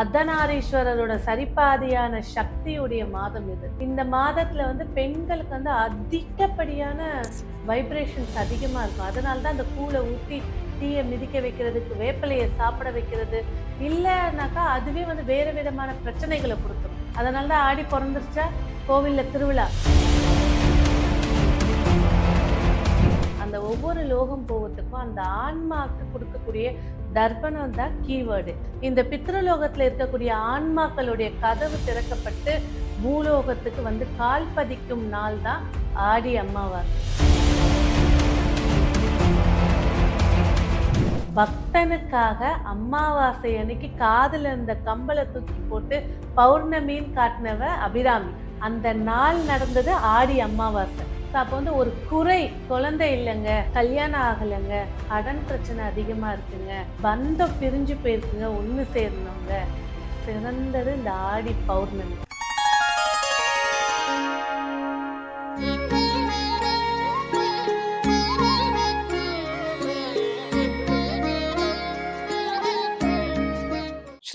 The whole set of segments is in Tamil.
அர்த்தநாரீஸ்வரரோட சரிபாதியான சக்தியுடைய மாதம் இது. இந்த மாதத்துல வந்து பெண்களுக்கு வந்து அதிகப்படியான வைப்ரேஷன்ஸ் அதிகமா இருக்கும். அதனால தான் அந்த கூழை ஊற்றி தீயை மிதிக்க வைக்கிறதுக்கு வேப்பிலையை சாப்பிட வைக்கிறது இல்லைனாக்கா அதுவே வந்து வேறு விதமான பிரச்சனைகளை கொடுத்துரும் அதனால தான் ஆடி பிறந்துருச்சா? கோவில்ல திருவிழா. அந்த ஒவ்வொரு லோகம் போவதுக்கும் அந்த ஆன்மாக்கு கொடுக்கக்கூடிய தர்ப்பணம் தான் கீவேர்டு இந்த பித்ருலோகத்துல இருக்கக்கூடிய ஆன்மாக்களுடைய கதவு திறக்கப்பட்டு பூலோகத்துக்கு வந்து கால் பதிக்கும் நாள் தான் ஆடி அமாவாசை. பக்தனுக்காக அமாவாசை அன்னைக்கு காதில் இருந்த கம்பளை தூக்கி போட்டு பௌர்ணமின்னு காட்டினவ அபிராமி. அந்த நாள் நடந்தது ஆடி அம்மாவாசை அப்போ வந்து ஒரு குறை குழந்தை இல்லைங்க கல்யாணம் ஆகலைங்க கடன் பிரச்சனை அதிகமாக இருக்குங்க பந்தம் பிரிஞ்சு போயிருக்குங்க ஒன்று சேரணுங்க. சிறந்தது இந்த ஆடி பௌர்ணமி.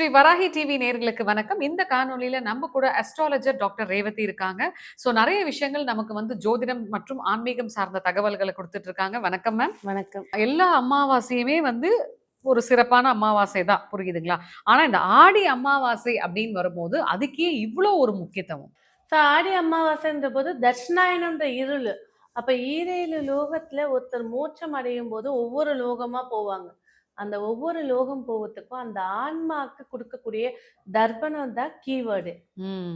ஸ்ரீ வராகி டிவி நேர்களுக்கு வணக்கம். இந்த காணொளியில நம்ம கூட அஸ்ட்ராலஜர் டாக்டர் ரேவதி இருக்காங்க. சோ நிறைய விஷயங்கள் நமக்கு வந்து ஜோதிடம் மற்றும் ஆன்மீகம் சார்ந்த தகவல்களை கொடுத்துட்டு இருக்காங்க. வணக்கம் மேம் வணக்கம். எல்லா அமாவாசையுமே வந்து ஒரு சிறப்பான அமாவாசை தான். புரியுதுங்களா? ஆனா இந்த ஆடி அமாவாசை அப்படின்னு வரும்போது அதுக்கே இவ்வளோ ஒரு முக்கியத்துவம். ஸோ ஆடி அமாவாசைன்ற போது தட்சிணாயனம்ன்ற இருள். அப்ப ஈரேழு லோகத்துல ஒருத்தர் மோட்சம் அடையும் போது ஒவ்வொரு லோகமா போவாங்க. அந்த ஒவ்வொரு லோகம் போவதுக்கும் அந்த ஆன்மாக்கு கொடுக்கக்கூடிய தர்ப்பணம் தான் கீவேர்டு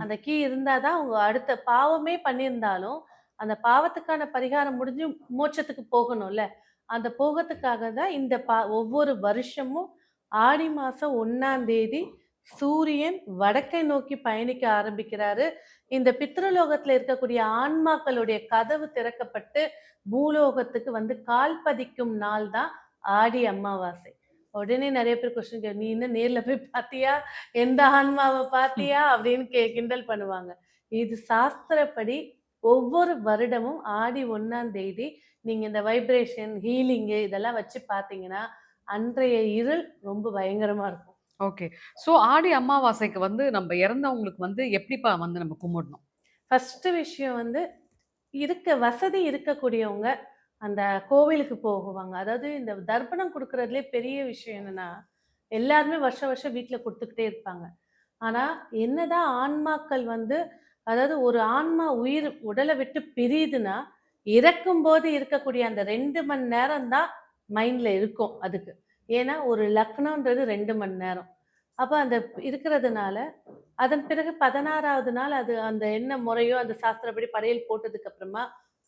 அந்த கீ இருந்தாதான் அவங்க அடுத்த பாவமே பண்ணியிருந்தாலும் அந்த பாவத்துக்கான பரிகாரம் முடிஞ்சு மோட்சத்துக்கு போகணும்ல. அந்த போகத்துக்காக தான் இந்த பா ஒவ்வொரு வருஷமும் ஆடி மாசம் ஒன்னாம் தேதி சூரியன் வடக்கை நோக்கி பயணிக்க ஆரம்பிக்கிறாரு. இந்த பித்ருலோகத்துல இருக்கக்கூடிய ஆன்மாக்களுடைய கதவு திறக்கப்பட்டு பூலோகத்துக்கு வந்து கால் பதிக்கும் நாள் தான் ஆடி அமாவாசை. உடனே நிறைய பேர் கொஸ்டின் கே நீ இன்னும் நேர்ல போய் பாத்தியா எந்த ஆன்மாவை பாத்தியா அப்படின்னு கே கிண்டல் பண்ணுவாங்க. இது சாஸ்திரப்படி ஒவ்வொரு வருடமும் ஆடி ஒன்னாம் தேதி நீங்க இந்த வைப்ரேஷன் ஹீலிங்கு இதெல்லாம் வச்சு பாத்தீங்கன்னா அன்றைய இருள் ரொம்ப பயங்கரமா இருக்கும். ஓகே சோ ஆடி அமாவாசைக்கு வந்து நம்ம இறந்தவங்களுக்கு வந்து எப்படிப்பா வந்து நம்ம கும்பிடணும்? ஃபர்ஸ்ட் விஷயம் வந்து இருக்க வசதி இருக்கக்கூடியவங்க அந்த கோவிலுக்கு போகுவாங்க. அதாவது இந்த தர்ப்பணம் கொடுக்கறதுலே பெரிய விஷயம் என்னன்னா எல்லாருமே வருஷம் வருஷம் வீட்டில் கொடுத்துக்கிட்டே இருப்பாங்க. ஆனால் என்னதான் ஆன்மாக்கள் வந்து அதாவது ஒரு ஆன்மா உயிர் உடலை விட்டு பிரியுதுன்னா இறக்கும் போது இருக்கக்கூடிய அந்த ரெண்டு மணி நேரம் தான் மைண்டில் இருக்கும் அதுக்கு. ஏன்னா ஒரு லக்னம்ன்றது ரெண்டு மணி நேரம். அப்போ அந்த இருக்கிறதுனால அதன் பிறகு பதினாறாவது நாள் அது அந்த என்ன முறையோ அந்த சாஸ்திரப்படி படையல் போட்டதுக்கு அப்புறமா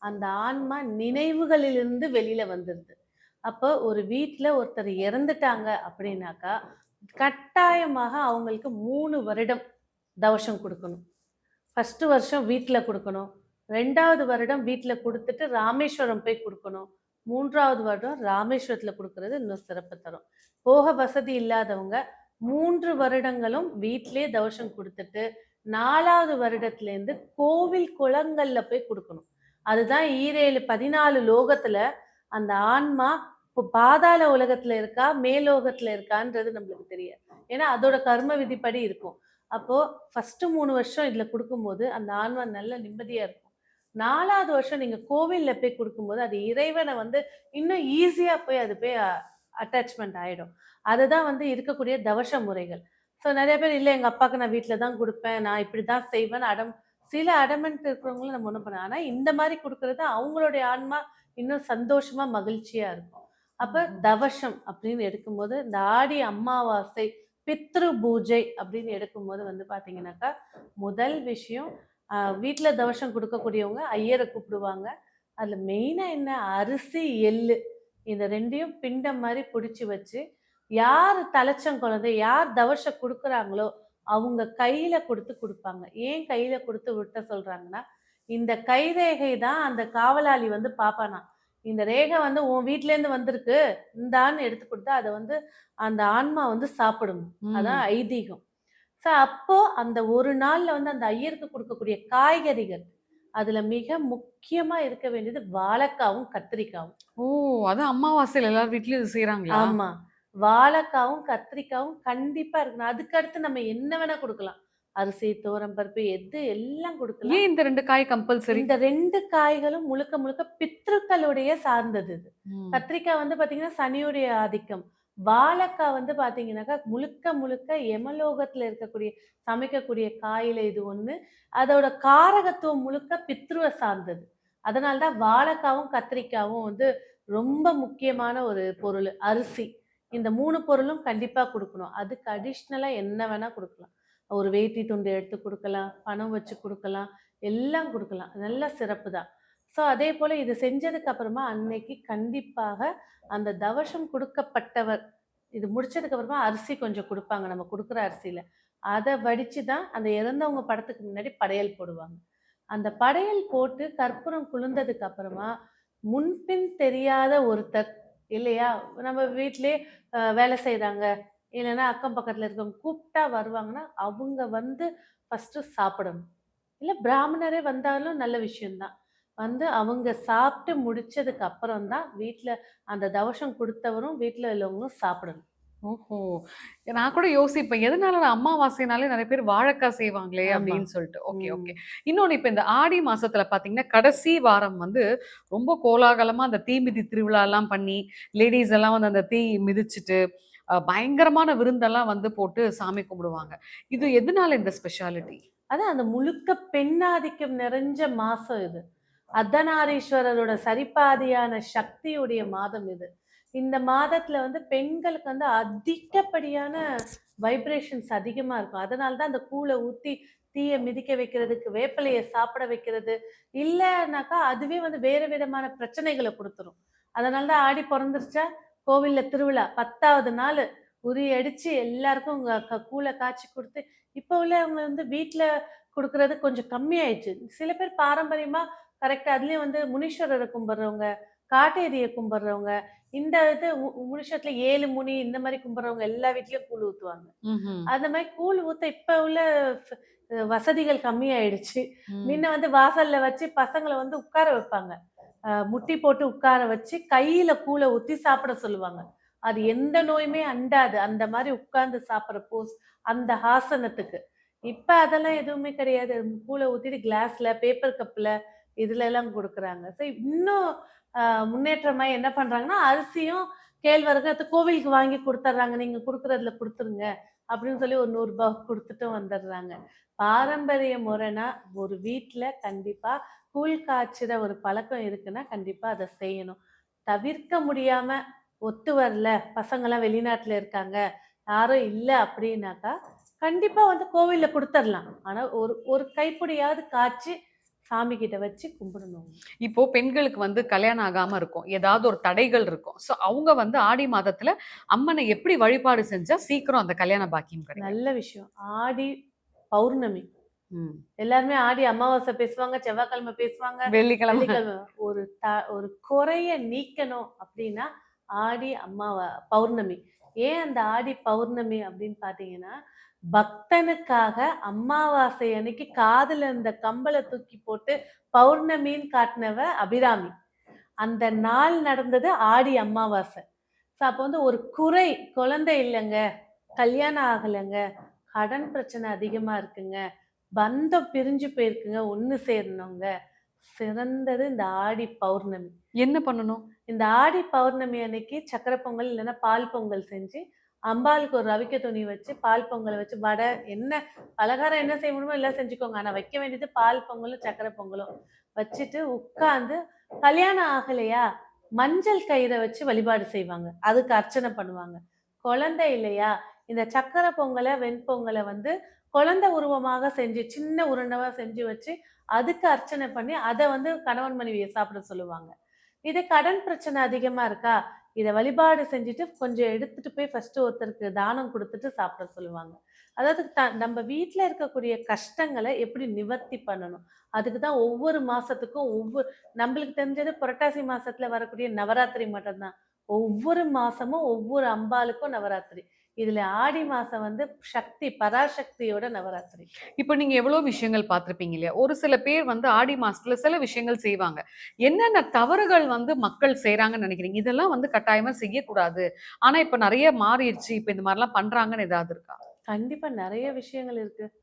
அந்த ஆன்மா நினைவுகளிலிருந்து வெளியில வந்துடுது அப்போ ஒரு வீட்டில் ஒருத்தர் இறந்துட்டாங்க அப்படின்னாக்கா கட்டாயமாக அவங்களுக்கு மூணு வருடம் தவசம் கொடுக்கணும். ஃபஸ்ட்டு வருஷம் வீட்டில் கொடுக்கணும். ரெண்டாவது வருடம் வீட்டில் கொடுத்துட்டு ராமேஸ்வரம் போய் கொடுக்கணும். மூன்றாவது வருடம் ராமேஸ்வரத்தில் கொடுக்கறது இன்னும் சிறப்பு தரும். போக வசதி இல்லாதவங்க மூன்று வருடங்களும் வீட்டிலே தவசம் கொடுத்துட்டு நாலாவது வருடத்துலேருந்து கோவில் குளங்களில் போய் கொடுக்கணும். அதுதான் ஈரேழு பதினாலு லோகத்துல அந்த ஆன்மா இப்போ பாதாள உலகத்துல இருக்கா மேலோகத்துல இருக்கான்றது நம்மளுக்கு தெரியாது. ஏன்னா அதோட கர்ம விதிப்படி இருக்கும். அப்போ ஃபர்ஸ்ட் மூணு வருஷம் இதுல கொடுக்கும்போது அந்த ஆன்மா நல்ல நிம்மதியா இருக்கும். நாலாவது வருஷம் நீங்க கோவில்ல போய் கொடுக்கும்போது அது இறைவனை வந்து இன்னும் ஈஸியா போய் அது போய் அட்டாச்மெண்ட் ஆயிடும். அதுதான் வந்து இருக்கக்கூடிய தவச முறைகள். ஸோ நிறைய பேர் இல்லை எங்கள் அப்பாவுக்கு நான் வீட்டில் தான் கொடுப்பேன் நான் இப்படி தான் செய்வேன் அடம் சில அடமெண்ட் இருக்கிறவங்களும் நம்ம ஒன்றும் பண்ண ஆனால் இந்த மாதிரி கொடுக்கறது அவங்களுடைய ஆன்மா இன்னும் சந்தோஷமா மகிழ்ச்சியா இருக்கும். அப்ப தவசம் அப்படின்னு எடுக்கும்போது இந்த ஆடி அமாவாசை பித்ரு பூஜை அப்படின்னு எடுக்கும்போது வந்து பாத்தீங்கன்னாக்கா முதல் விஷயம் வீட்ல தவசம் கொடுக்கக்கூடியவங்க ஐயரை கூப்பிடுவாங்க. அதுல மெயினா என்ன? அரிசி எள்ளு. இந்த ரெண்டையும் பிண்டம் மாதிரி பிடிச்சி வச்சு யார் தலைச்சம் குழந்தை யார் தவசம் கொடுக்குறாங்களோ அவங்க கையில கொடுத்து கொடுப்பாங்க. ஏன் கையில கொடுத்து விட்ட சொல்றாங்கன்னா இந்த கைரேகை தான் அந்த காவலாளி வந்து பாப்பானா. இந்த ரேகை வந்து உன் வீட்ல இருந்து வந்திருக்கு இந்தான்னு எடுத்து கொடுத்தா அதை வந்து அந்த ஆன்மா வந்து சாப்பிடும். அதான் ஐதீகம். ஸோ அப்போ அந்த ஒரு நாள்ல வந்து அந்த ஐயருக்கு கொடுக்கக்கூடிய காய்கறிகள் அதுல மிக முக்கியமா இருக்க வேண்டியது வாழைக்காவும் கத்திரிக்காவும். ஓ அது அமாவாசையில எல்லார் வீட்லயும் இது செய்யறாங்களா ஆமா. வாழைக்காவும் கத்திரிக்காவும் கண்டிப்பா இருக்கணும். அதுக்கு அடுத்து நம்ம என்ன வேணா கொடுக்கலாம். அரிசி பருப்பு எது எல்லாம் கொடுக்கலாம். ஏன் இந்த ரெண்டு காய் கம்பல்சரி இந்த ரெண்டு காய்களும் முழுக்க முழுக்க பித்ருக்களுடைய சார்ந்தது இது. கத்திரிக்காய் வந்து பாத்தீங்கன்னா சனியுடைய ஆதிக்கம். வாழைக்காய் வந்து பாத்தீங்கன்னாக்கா முழுக்க முழுக்க எமலோகத்துல இருக்கக்கூடிய சமைக்கக்கூடிய காயில இது ஒண்ணு. அதோட காரகத்துவம் முழுக்க பித்ருவை சார்ந்தது. அதனால்தான் வாழைக்காவும் கத்திரிக்காவும் வந்து ரொம்ப முக்கியமான ஒரு பொருள். அரிசி. இந்த மூணு பொருளும் கண்டிப்பாக கொடுக்கணும். அதுக்கு அடிஷ்னலாக என்ன வேணால் கொடுக்கலாம். ஒரு வேட்டி துண்டு எடுத்து கொடுக்கலாம் பணம் வச்சு கொடுக்கலாம் எல்லாம் கொடுக்கலாம். நல்ல சிறப்பு தான். ஸோ அதே போல் இது செஞ்சதுக்கு அப்புறமா அன்னைக்கு கண்டிப்பாக அந்த தவசம் கொடுக்கப்பட்டவர் இது முடிச்சதுக்கு அப்புறமா அரிசி கொஞ்சம் கொடுப்பாங்க. நம்ம கொடுக்குற அரிசியில். அதை வடித்து தான் அந்த இறந்தவங்க படத்துக்கு முன்னாடி படையல் போடுவாங்க. அந்த படையல் போட்டு கற்பூரம் குளிர்ந்ததுக்கு அப்புறமா முன்பின் தெரியாத ஒருத்தர் இல்லையா? நம்ம வீட்டிலே வேலை செய்கிறாங்க இல்லைன்னா அக்கம் பக்கத்தில் இருக்கவங்க கூப்பிட்டா வருவாங்கன்னா அவங்க வந்து ஃபஸ்ட்டு சாப்பிடணும். இல்லை பிராமணரே வந்தாலும் நல்ல விஷயம்தான். வந்து அவங்க சாப்பிட்டு முடிச்சதுக்கு அப்புறம் தான் வீட்டில் அந்த தவசம் கொடுத்தவரும் வீட்டில் உள்ளவங்களும் சாப்பிடணும். ஓஹோ. நான் கூட யோசிப்பேன் எதனால நான் அமாவாசைனாலே நிறைய பேர் வாழைக்காய் செய்வாங்களே. அப்படின்னு சொல்லிட்டு. ஓகே. ஓகே. இன்னொன்னு இப்ப இந்த ஆடி மாசத்துல பாத்தீங்கன்னா கடைசி வாரம் வந்து ரொம்ப கோலாகலமா அந்த தீ மிதி திருவிழா எல்லாம் பண்ணி லேடிஸ் எல்லாம் வந்து அந்த தீ மிதிச்சுட்டு பயங்கரமான விருந்தெல்லாம் வந்து போட்டு சாமி கும்பிடுவாங்க. இது எதனால இந்த ஸ்பெஷாலிட்டி அதான் அந்த முழுக்க பெண்ணாதிக்கம் நிறைஞ்ச மாசம் இது. அர்த்தநாரீஸ்வரரோட சரிபாதியான சக்தியுடைய மாதம் இது. இந்த மாதத்துல வந்து பெண்களுக்கு வந்து அதிகப்படியான வைப்ரேஷன்ஸ் அதிகமா இருக்கும். அதனால தான் அந்த கூளை ஊத்தி தீயை மிதிக்க வைக்கிறதுக்கு வேப்பிலையை சாப்பிட வைக்கிறது இல்லைனாக்கா அதுவே வந்து வேற விதமான பிரச்சனைகளை கொடுத்துரும். அதனால தான் ஆடி பிறந்துருச்சா? கோவில்ல திருவிழா பத்தாவது நாள் உரி அடிச்சு எல்லாருக்கும் உங்க கூளை காய்ச்சி கொடுத்து இப்போ உள்ளவங்க வந்து வீட்டில் கொடுக்கறது கொஞ்சம் கம்மியாயிடுச்சு. சில பேர் பாரம்பரியமா கரெக்டா அதுலயும் வந்து முனீஸ்வரரை கும்பிடுறவங்க காட்டேரியை கும்பிடுறவங்க இந்த இது மு- முனிஷத்துல ஏழு முனி இந்த மாதிரி கும்பிடுறவங்க எல்லா வீட்லயும் கூழ் ஊத்துவாங்க. அந்த மாதிரி கூழ் ஊத்த இப்ப உள்ள வசதிகள் கம்மியாயிடுச்சு. முன்ன வந்து வாசல்ல வச்சு பசங்களை வந்து உட்கார வைப்பாங்க. முட்டி போட்டு உட்கார வச்சு கையில கூழை ஊத்தி சாப்பிட சொல்லுவாங்க. அது எந்த நோயுமே அண்டாது. அந்த மாதிரி உட்கார்ந்து சாப்பிடுற போஸ் அந்த ஆசனத்துக்கு. இப்ப அதெல்லாம் எதுவுமே கிடையாது. கூழை ஊத்திட்டு கிளாஸ்ல பேப்பர் கப்ல இதுல எல்லாம் கொடுக்குறாங்க. ஸோ இன்னும் முன்னேற்றமாக என்ன பண்ணுறாங்கன்னா அரிசியும் கேழ்வரகு கோவிலுக்கு வாங்கி கொடுத்துட்றாங்க நீங்கள் கொடுக்குறதுல கொடுத்துருங்க. அப்படின்னு சொல்லி ஒரு நூறுரூபா கொடுத்துட்டும் வந்துடுறாங்க பாரம்பரிய முறைனா ஒரு வீட்டில் கண்டிப்பாக கூழ் காய்ச்சுற ஒரு பழக்கம் இருக்குன்னா கண்டிப்பாக அதை செய்யணும். தவிர்க்க முடியாமல் ஒத்து வரல பசங்களாம் வெளிநாட்டில் இருக்காங்க. யாரும் இல்லை அப்படின்னாக்கா கண்டிப்பாக வந்து கோவிலில் கொடுத்துடலாம் ஆனால் ஒரு ஒரு கைப்பிடியாவது காய்ச்சி சாமி கிட்ட வச்சு கும்பிடணும். இப்போ பெண்களுக்கு வந்து கல்யாணம் ஆகாம இருக்கும். ஏதாவது ஒரு தடைகள் இருக்கும். சோ அவங்க வந்து ஆடி மாதத்துல அம்மனை எப்படி வழிபாடு செஞ்சா சீக்கிரம் அந்த கல்யாண பாக்கியம் கிடைக்கும்? நல்ல விஷயம். ஆடி பௌர்ணமி. எல்லாருமே ஆடி அமாவாசை பேசுவாங்க செவ்வாய்க்கிழமை பேசுவாங்க வெள்ளிக்கிழமை. ஒரு த ஒரு குறைய நீக்கணும் அப்படின்னா ஆடி அம்மாவா பௌர்ணமி. ஏன் அந்த ஆடி பௌர்ணமி அப்படின்னு பாத்தீங்கன்னா பக்தனுக்காக அமாவாசை அன்னைக்கு காதுல இருந்த கம்பளை தூக்கி போட்டு பௌர்ணமின்னு காட்டினவ அபிராமி. அந்த நாள் நடந்தது ஆடி அமாவாசை ஸோ அப்போ வந்து ஒரு குறை குழந்தை இல்லைங்க கல்யாணம் ஆகலைங்க கடன் பிரச்சனை அதிகமா இருக்குங்க பந்தம் பிரிஞ்சு போயிருக்குங்க ஒன்று சேரணுங்க. சிறந்தது இந்த ஆடி பௌர்ணமி. என்ன பண்ணணும்? இந்த ஆடி பௌர்ணமி அன்னைக்கு சக்கரை பொங்கல் இல்லைன்னா பால் பொங்கல் செஞ்சு அம்பாளுக்கு ஒரு ரவிக்க துணி வச்சு பால் பொங்கலை வச்சு வடை என்ன பலகாரம் என்ன செய்ய முடியுமோ எல்லாம் செஞ்சுக்கோங்க. ஆனால் வைக்க வேண்டியது பால் பொங்கலும் சக்கரை பொங்கலும். வச்சுட்டு உட்காந்து கல்யாணம் ஆகலையா? மஞ்சள் கயிறை வச்சு வழிபாடு செய்வாங்க. அதுக்கு அர்ச்சனை பண்ணுவாங்க. குழந்தை இல்லையா? இந்த சக்கரை பொங்கலை வெண்பொங்கலை வந்து குழந்தை உருவமாக செஞ்சு சின்ன உருண்டவா செஞ்சு வச்சு அதுக்கு அர்ச்சனை பண்ணி அதை வந்து கணவன் மனைவியை சாப்பிட சொல்லுவாங்க. இது கடன் பிரச்சனை அதிகமா இருக்கா? இதை வழிபாடு செஞ்சுட்டு கொஞ்சம் எடுத்துட்டு போய் ஃபர்ஸ்ட் ஒருத்தருக்கு தானம் கொடுத்துட்டு சாப்பிட சொல்லுவாங்க. அதாவது த- நம்ம வீட்டில் இருக்கக்கூடிய கஷ்டங்களை எப்படி நிவர்த்தி பண்ணணும்? அதுக்கு தான் ஒவ்வொரு மாசத்துக்கும் ஒவ்வொரு நம்மளுக்கு தெரிஞ்சது புரட்டாசி மாசத்துல வரக்கூடிய நவராத்திரி மட்டும்தான். ஒவ்வொரு மாசமும் ஒவ்வொரு அம்பாளுக்கும் நவராத்திரி. இதுல ஆடி மாசம் வந்து சக்தி பராசக்தியோட நவராத்திரி இப்போ நீங்க எவ்வளோ விஷயங்கள் பார்த்திருப்பீங்க இல்லையா? ஒரு சில பேர் வந்து ஆடி மாசத்துல சில விஷயங்கள் செய்வாங்க. என்னென்ன தவறுகள் வந்து மக்கள் செய்றாங்கன்னு நினைக்கிறீங்க? இதெல்லாம் வந்து கட்டாயமா செய்யக்கூடாது. ஆனா இப்ப நெறைய மாறிருச்சு. இப்ப இந்த மாரிலாம் பண்றாங்கன்னு ஏதாவது இருக்கா? கண்டிப்பா நிறைய விஷயங்கள் இருக்கு ஆஹ்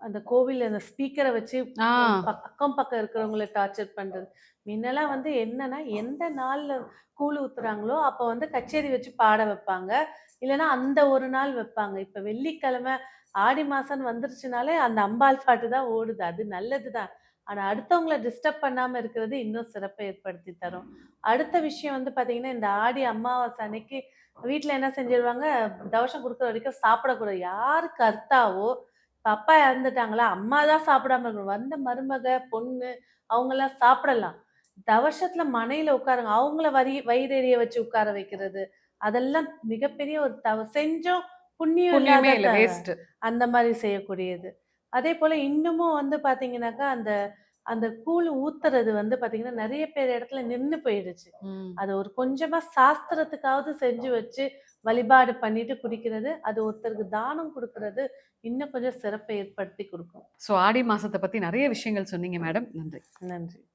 அந்த கோவில்ல அந்த ஸ்பீக்கரை வச்சு ஆ. பக்- அக்கம் பக்கம் இருக்கிறவங்கள டார்ச்சர் பண்றது. முன்னெல்லாம் வந்து என்னன்னா எந்த நாள்ல கூழ் ஊத்துறாங்களோ அப்ப வந்து கச்சேரி வச்சு பாட வைப்பாங்க. இல்லைன்னா அந்த ஒரு நாள் வைப்பாங்க. இப்ப வெள்ளிக்கிழமை ஆடி மாசம் வந்துருச்சுனாலே அந்த அம்பாள் பாட்டு தான் ஓடுது. அது நல்லதுதான் ஆனா அடுத்தவங்கள டிஸ்டர்ப் பண்ணாம இருக்கிறது இன்னும் சிறப்பை ஏற்படுத்தி தரும். அடுத்த விஷயம் வந்து பாத்தீங்கன்னா இந்த ஆடி அமாவாசை அன்னைக்கு வீட்ல என்ன செஞ்சிருவாங்க? தவசம் கொடுக்குற வரைக்கும் சாப்பிடக்கூடாது. யாரு கர்த்தாவோ இப்ப அப்பா இறந்துட்டாங்களா? அம்மா தான் சாப்பிடாம இருக்கணும். வந்த மருமக பொண்ணு அவங்க எல்லாம் சாப்பிடலாம் தவசத்துல மனையில உட்காருங்க. அவங்கள வரி வயிறெறிய வச்சு உட்கார வைக்கிறது. அதெல்லாம் மிகப்பெரிய ஒரு தவ செஞ்சோம். புண்ணியம். அந்த மாதிரி செய்யக்கூடியது. அதே போல இன்னமும் வந்து பாத்தீங்கன்னாக்கா அந்த அந்த கூழ் ஊத்துறது வந்து பாத்தீங்கன்னா நிறைய பேர் இடத்துல நின்னு போயிடுச்சு. அது ஒரு கொஞ்சமா சாஸ்திரத்துக்காவது செஞ்சு வச்சு வழிபாடு பண்ணிட்டு குடிக்கிறது அது ஒருத்தருக்கு தானம் கொடுக்கறது இன்னும் கொஞ்சம் சிறப்பை ஏற்படுத்தி கொடுக்கும் சோ ஆடி மாசத்த பத்தி நெறைய விஷயங்கள் சொன்னீங்க மேடம். நன்றி. நன்றி